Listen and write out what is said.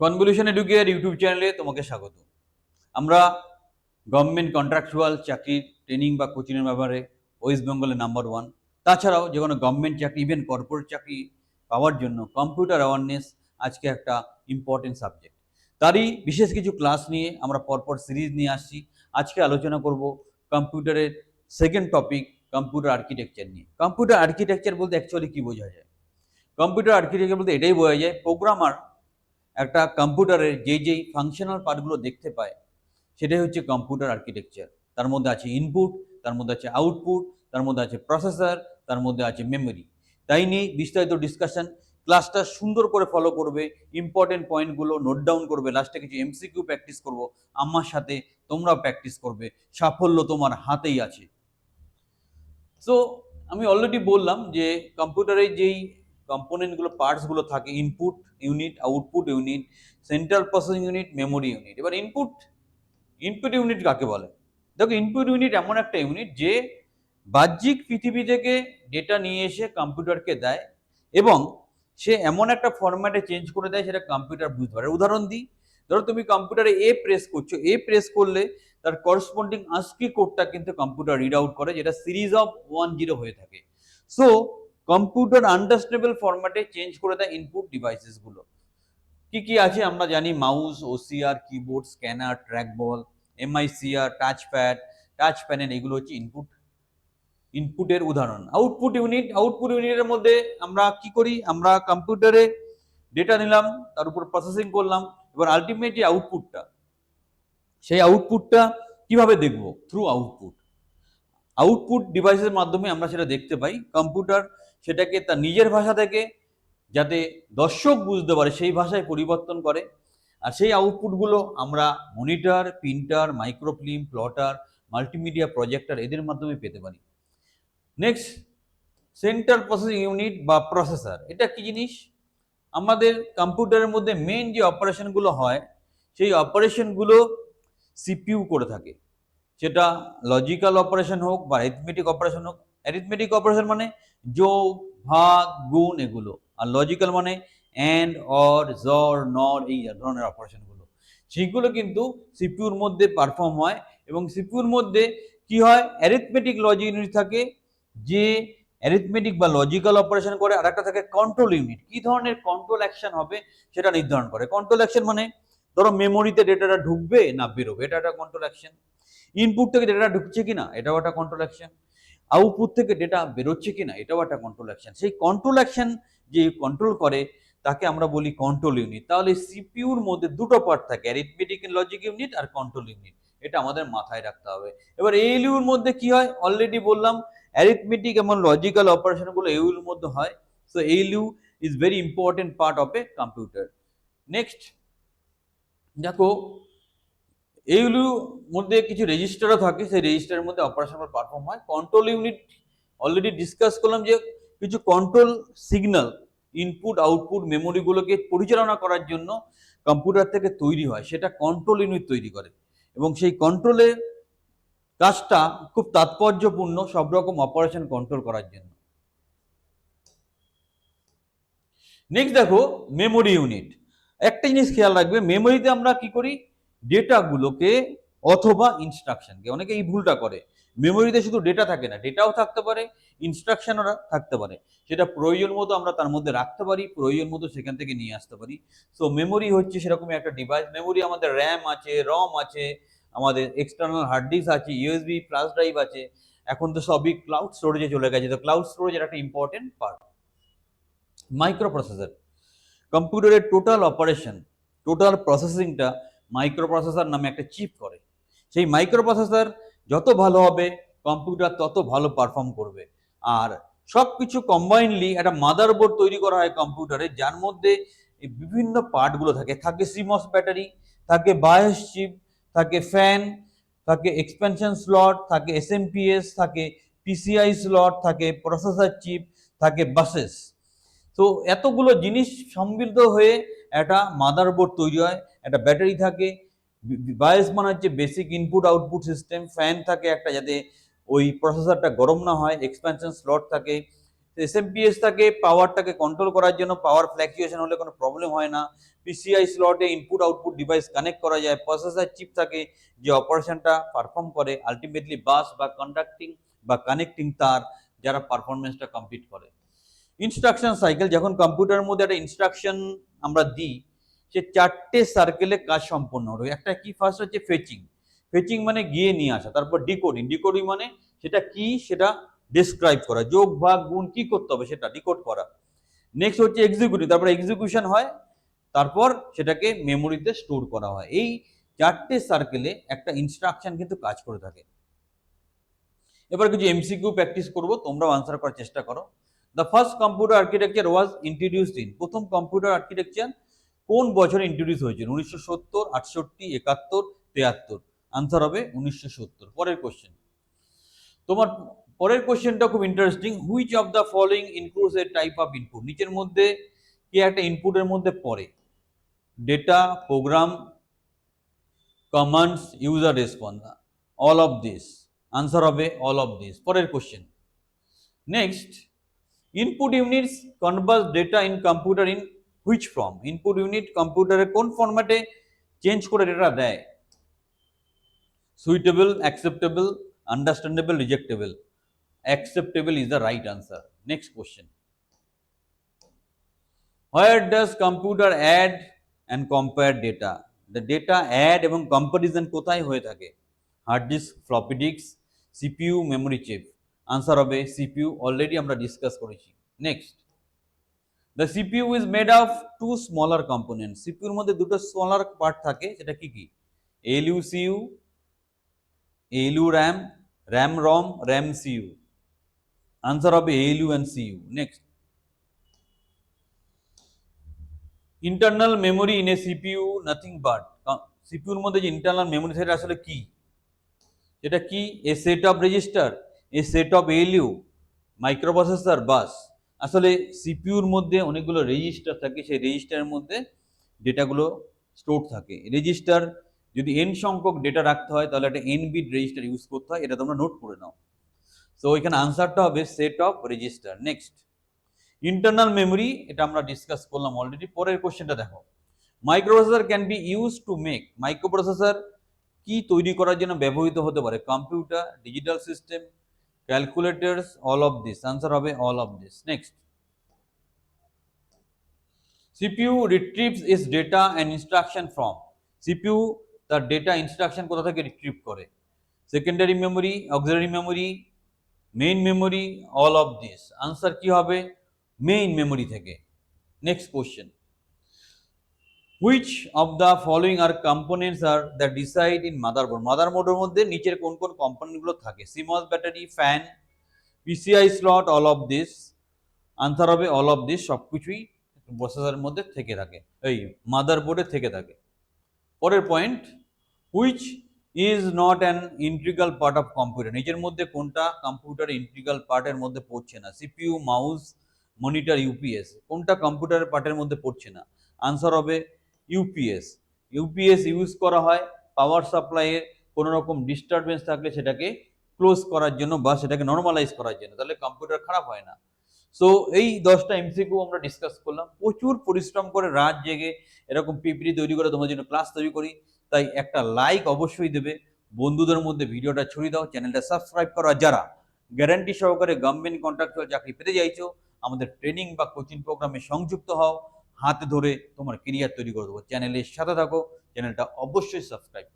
Convolution educare YouTube চ্যানেলে তোমাকে স্বাগত। আমরা গভর্নমেন্ট কন্ট্রাকচুয়াল চাকরির ট্রেনিং বা কোচিংয়ের ব্যাপারে ওয়েস্ট বেঙ্গলের নাম্বার ওয়ান তাছাড়াও যে কোনো গভর্নমেন্ট চাকরি ইভেন কর্পোরেট চাকরি পাওয়ার জন্য কম্পিউটার অ্যাওয়ারনেস আজকে একটা ইম্পর্টেন্ট সাবজেক্ট তারই বিশেষ কিছু ক্লাস নিয়ে আমরা পরপর সিরিজ নিয়ে আসছি। আজকে আলোচনা করব কম্পিউটারের সেকেন্ড টপিক কম্পিউটার আর্কিটেকচার নিয়ে। কম্পিউটার আর্কিটেকচার বলতে অ্যাকচুয়ালি কী বোঝা যায়? কম্পিউটার আর্কিটেকচার বলতে এটাই বোঝা যায় প্রোগ্রামার একটা কম্পিউটারের যেই যেই ফাংশনাল পার্টগুলো দেখতে পায়, সেটাই হচ্ছে কম্পিউটার আর্কিটেকচার তার মধ্যে আছে ইনপুট তার মধ্যে আছে আউটপুট তার মধ্যে আছে প্রসেসর তার মধ্যে আছে মেমোরি তাই নিয়ে বিস্তারিত ডিসকাশন ক্লাসটা সুন্দর করে ফলো করবে ইম্পর্টেন্ট পয়েন্টগুলো নোট ডাউন করবে লাস্টে কিছু এমসিকিউ প্র্যাকটিস করব, আমার সাথে তোমরাও প্র্যাকটিস করবে, সাফল্য তোমার হাতেই আছে। সো আমি অলরেডি বললাম যে কম্পিউটারের যেই কম্পোনেন্টগুলো পার্টসগুলো থাকে input unit output unit central processing unit memory unit এবার ইনপুট ইনপুট ইউনিট কাকে বলে? দেখো ইনপুট ইউনিট এমন একটা ইউনিট যে বাহ্যিক পৃথিবী থেকে ডেটা নিয়ে এসে কম্পিউটারকে দেয় এবং সে এমন একটা ফরম্যাটে চেঞ্জ করে দেয় সেটা কম্পিউটার বুঝতে পারে। উদাহরণ দিই, ধরো তুমি কম্পিউটারে এ প্রেস করছ। এ প্রেস করলে তার করসপন্ডিং আস্কি কোডটা কিন্তু কম্পিউটার রিড আউট করে, যেটা সিরিজ অফ ওয়ান জিরো হয়ে থাকে। সো কম্পিউটার আন্ডারস্টেবল ফরম্যাটে চেঞ্জ করে দেয় ইনপুট ডিভাইসেসগুলো কি কি আছে আমরা জানি? Mouse OCR keyboard scanner trackball MICR touch pad touch panel এগুলো হচ্ছে ইনপুট ইনপুটের উদাহরণ। আউটপুট ইউনিট আউটপুট ইউনিটের মধ্যে আমরা কি করি? আমরা কম্পিউটারে ডেটা নিলাম, তার উপর প্রসেসিং করলাম, এবার আলটিমেট যে আউটপুটটা সেই আউটপুটটা কীভাবে দেখব? থ্রু আউটপুট আউটপুট ডিভাইসের মাধ্যমে আমরা সেটা দেখতে পাই। কম্পিউটার সেটাকে তার নিজের ভাষা থেকে যাতে দর্শক বুঝতে পারে, সেই ভাষায় পরিবর্তন করে। আর সেই আউটপুটগুলো আমরা monitor printer microfilm plotter multimedia projector এদের মাধ্যমে পেতে পারি। নেক্সট সেন্ট্রাল প্রসেসিং ইউনিট বা প্রসেসর এটা কি জিনিস? আমাদের কম্পিউটারের মধ্যে মেন যে অপারেশনগুলো হয়, সেই অপারেশনগুলো সিপিইউ করে থাকে। সেটা লজিক্যাল অপারেশন হোক বা অ্যারিথমেটিক অপারেশন হোক অ্যারিথমেটিক অপারেশন মানে যোগ, ভাগ, গুণ এগুলো। আর লজিক্যাল মানে অ্যান্ড অর জর নর এই ধরনের অপারেশনগুলো সেইগুলো কিন্তু সিপিউর মধ্যে পারফর্ম হয় এবং সিপিউর মধ্যে কি হয়? অ্যারিথমেটিক লজিক ইউনিট থাকে যে অ্যারিথমেটিক বা লজিক্যাল অপারেশন করে আর একটা থাকে কন্ট্রোল ইউনিট কি ধরনের কন্ট্রোল অ্যাকশন হবে সেটা নির্ধারণ করে। কন্ট্রোল অ্যাকশন মানে ধরো মেমোরিতে ডেটাটা ঢুকবে না বেরোবে, এটা একটা কন্ট্রোল অ্যাকশন ইনপুট থেকে ডেটাটা ঢুকছে কিনা, এটাও একটা কন্ট্রোল অ্যাকশন আউটপুট থেকে ডেটা বেরোচ্ছে কিনা, এটাও একটা কন্ট্রোল অ্যাকশন সেই কন্ট্রোল অ্যাকশন যে কন্ট্রোল করে, তাকে আমরা বলি কন্ট্রোল ইউনিট তাহলে সিপিউর মধ্যে দুটো পার্ট থাকে অ্যারিথমেটিক লজিক ইউনিট আর কন্ট্রোল ইউনিট এটা আমাদের মাথায় রাখতে হবে। এবার এইলিউর মধ্যে কি হয়? অলরেডি বললাম অ্যারিথমেটিক এবং লজিক্যাল অপারেশনগুলো এইলিউর মধ্যে হয়। So ALU is very important part of a computer next দেখো এইগুলোর মধ্যে কিছু রেজিস্টারও থাকে, সেই রেজিস্টারের মধ্যে অপারেশন পারফর্ম হয়। কন্ট্রোল ইউনিট অলরেডি ডিসকাস করলাম যে কিছু কন্ট্রোল সিগন্যাল ইনপুট আউটপুট মেমোরিগুলোকে পরিচালনা করার জন্য কম্পিউটার থেকে তৈরি হয়, সেটা কন্ট্রোল ইউনিট তৈরি করে। এবং সেই কন্ট্রোলের কাজটা খুব তাৎপর্যপূর্ণ সব রকম অপারেশন কন্ট্রোল করার জন্য। নেক্সট দেখো মেমোরি ইউনিট একটা জিনিস খেয়াল রাখবে মেমোরিতে আমরা কি করি? ডেটাগুলোকে অথবা ইনস্ট্রাকশনকে। অনেকে এই ভুলটা করে। মেমোরিতে শুধু ডেটা থাকে না, ডেটাও থাকতে পারে, ইনস্ট্রাকশনও থাকতে পারে। সেটা প্রয়োজন মতো আমরা তার মধ্যে রাখতে পারি, প্রয়োজন মতো সেখান থেকে নিয়ে আসতে পারি। সো মেমোরি হচ্ছে সেরকমই একটা ডিভাইস মেমোরি আমাদের র্যাম আছে রম আছে, আমাদের এক্সটার্নাল হার্ড ডিস্ক আছে ইউএসবি ফ্লাশ ড্রাইভ আছে। এখন তো সবই ক্লাউড স্টোরেজে চলে গেছে। তো ক্লাউড স্টোরেজের একটা ইম্পর্টেন্ট পার্ট মাইক্রো প্রসেসর কম্পিউটারের টোটাল অপারেশন টোটাল প্রসেসিংটা মাইক্রো প্রসেসর নামে একটা চিপ করে। সেই মাইক্রো প্রসেসর যত ভালো হবে কম্পিউটার তত ভালো পারফর্ম করবে। আর সব কিছু কম্বাইনলি একটা মাদারবোর্ড তৈরি করা হয় কম্পিউটারে যার মধ্যে বিভিন্ন পার্টগুলো থাকে। থাকে সিমস ব্যাটারি থাকে বায়োস চিপ থাকে ফ্যান থাকে এক্সপেনশন স্লট থাকে এসএমপিএস থাকে পিসিআই স্লট থাকে প্রসেসর চিপ থাকে বাসেস তো এতগুলো জিনিস সম্মিলিত হয়ে একটা মাদারবোর্ড তৈরি হয়। একটা ব্যাটারি থাকে বায়াস মানে হচ্ছে basic input output system fan থাকে একটা যাতে ওই প্রসেসরটা গরম না হয় এক্সপেনশন স্লট থাকে এসএমপিএস থাকে পাওয়ারটাকে কন্ট্রোল করার জন্য পাওয়ার ফ্ল্যাকচুয়েশন হলে কোনো প্রবলেম হয় না পিসিআই স্লটে ইনপুট আউটপুট ডিভাইস কানেক্ট করা যায় প্রসেসর চিপ থাকে যে অপারেশনটা পারফর্ম করে আলটিমেটলি বাস বা কন্ডাক্টিং বা কানেক্টিং তার, যারা পারফরমেন্সটা কমপ্লিট করে। ইনস্ট্রাকশন সাইকেল যখন কম্পিউটারের মধ্যে একটা ইনস্ট্রাকশন আমরা দিই সে চারটে সার্কেলে কাজ সম্পন্ন হবে একটা কি ফার্স্ট হচ্ছে ফেচিং ফেচিং মানে গিয়ে নিয়ে আসা, তারপর ডিকোডিং ডিকোডিং মানে সেটা কি সেটা ডিসক্রাইব করা। যোগ, ভাগ, গুণ কি করতে হবে সেটা ডিকোড করা। নেক্সট হচ্ছে এক্সিকিউটিভ তারপর এক্সিকিউশন হয়, তারপর সেটাকে মেমোরিতে স্টোর করা হয়। এই চারটে সার্কেলে একটা ইনস্ট্রাকশন কিন্তু কাজ করে থাকে। এবার কিছু এমসিকিউ প্র্যাকটিস করব, তোমরাও আনসার করার চেষ্টা করো। The first computer architecture was introduced in প্রথম কম্পিউটার আর্কিটেকচার কোন বছরে ইন্ট্রোডিউস হয়েছিল? উনিশশো সত্তর, আটষট্টি, একাত্তর, তেয়াত্তর। আনসার হবে উনিশশো সত্তর। পরের কোশ্চেন তোমার পরের কোশ্চেনটা খুব interesting which of the following includes a type of input নিচের মধ্যে কি একটা ইনপুটের মধ্যে পড়ে? Data program commands user response all of this answer হবে অল অফ দিস পরের question next input units converts data in computer in which form input unit কম্পিউটারে কোন ফর্ম্যাটে চেঞ্জ করে ডেটা দেয়? Suitable acceptable understandable rejectable acceptable is the right answer next question where does computer add and compare data the data add এবং comparison কোথায় হয়ে থাকে? Hard disk floppy disk CPU memory chip answer হবে CPU already আমরা discuss করেছি। Next the CPU is made of two smaller component সিপিইউর মধ্যে দুটো smaller part থাকে, সেটা কি কি? ALU CU ALU RAM RAM ROM RAM CU answer হবে ALU and CU next internal memory in a CPU nothing but সিপিইউর মধ্যে যে internal memory সেটা আসলে কি? এটা কি? A set of register a set of ALU microprocessor bus আসলে সিপিইউর মধ্যে অনেকগুলো রেজিস্টার থাকে, সেই রেজিস্টারের মধ্যে ডেটাগুলো স্টোর থাকে। রেজিস্টার যদি এন সংখ্যক ডেটা রাখতে হয়, তাহলে একটা এন বিট রেজিস্টার ইউজ করতে হয়, এটা তোমরা নোট করে নাও। সো এখানে আনসারটা হবে set of register next internal memory এটা আমরা ডিসকাস করলাম অলরেডি পরের কোশ্চেনটা দেখো। Microprocessor can be use to make microprocessor কি তৈরি করার জন্য ব্যবহৃত হতে পারে? Computer digital system calculators all of this answer হবে all of this next CPU retrieves is data and instruction from CPU তার ডেটা ইনস্ট্রাকশন কোথা থেকে রিট্রিভ করে? Secondary memory auxiliary memory main memory all of this answer কি হবে? Main memory থেকে. Next question which of the following are components are the decide in motherboard মাদারবোর্ডের মধ্যে নিচের কোন কোন কম্পোনেন্টগুলো থাকে? SIMMs battery fan PCI slot all of this answer হবে অল অফ দিস সব কিছুই প্রসেসরের মধ্যে থেকে থাকে। এই মাদারবোর্ডে থেকে থাকে। পরের point which is not an integral part of computer নিজের মধ্যে কোনটা কম্পিউটার ইন্ট্রিগাল পার্টের মধ্যে পড়ছে না? সিপিইউ মাউস মনিটর ইউপিএস কোনটা কম্পিউটারের পার্টের মধ্যে পড়ছে না? আনসার হবে ইউপিএস ইউপিএস ইউজ করা হয় পাওয়ার সাপ্লাইয়ের কোনো রকম ডিস্টারবেন্স থাকলে সেটাকে ক্লোজ করার জন্য বা সেটাকে নর্মালাইজ করার জন্য। তাহলে কম্পিউটার খারাপ হয় না। সো এই দশটা এমসিকিউ আমরা ডিসকাস করলাম। প্রচুর পরিশ্রম করে রাত জেগে এরকম পিপিটি তৈরি করে তোমার জন্য ক্লাস তৈরি করি। তাই একটা লাইক অবশ্যই দেবে। বন্ধুদের মধ্যে ভিডিওটা ছড়িয়ে দাও, চ্যানেলটা সাবস্ক্রাইব করো। যারা গ্যারান্টি সহকারে গভর্নমেন্ট কন্ট্রাক্টুয়াল চাকরি পেতে চাইছো, আমাদের ট্রেনিং বা কোচিং প্রোগ্রামে সংযুক্ত হও। হাতে ধরে তোমার কেরিয়ার তৈরি করে দেবো। চ্যানেলের সাথে থাকো চ্যানেলটা অবশ্যই সাবস্ক্রাইব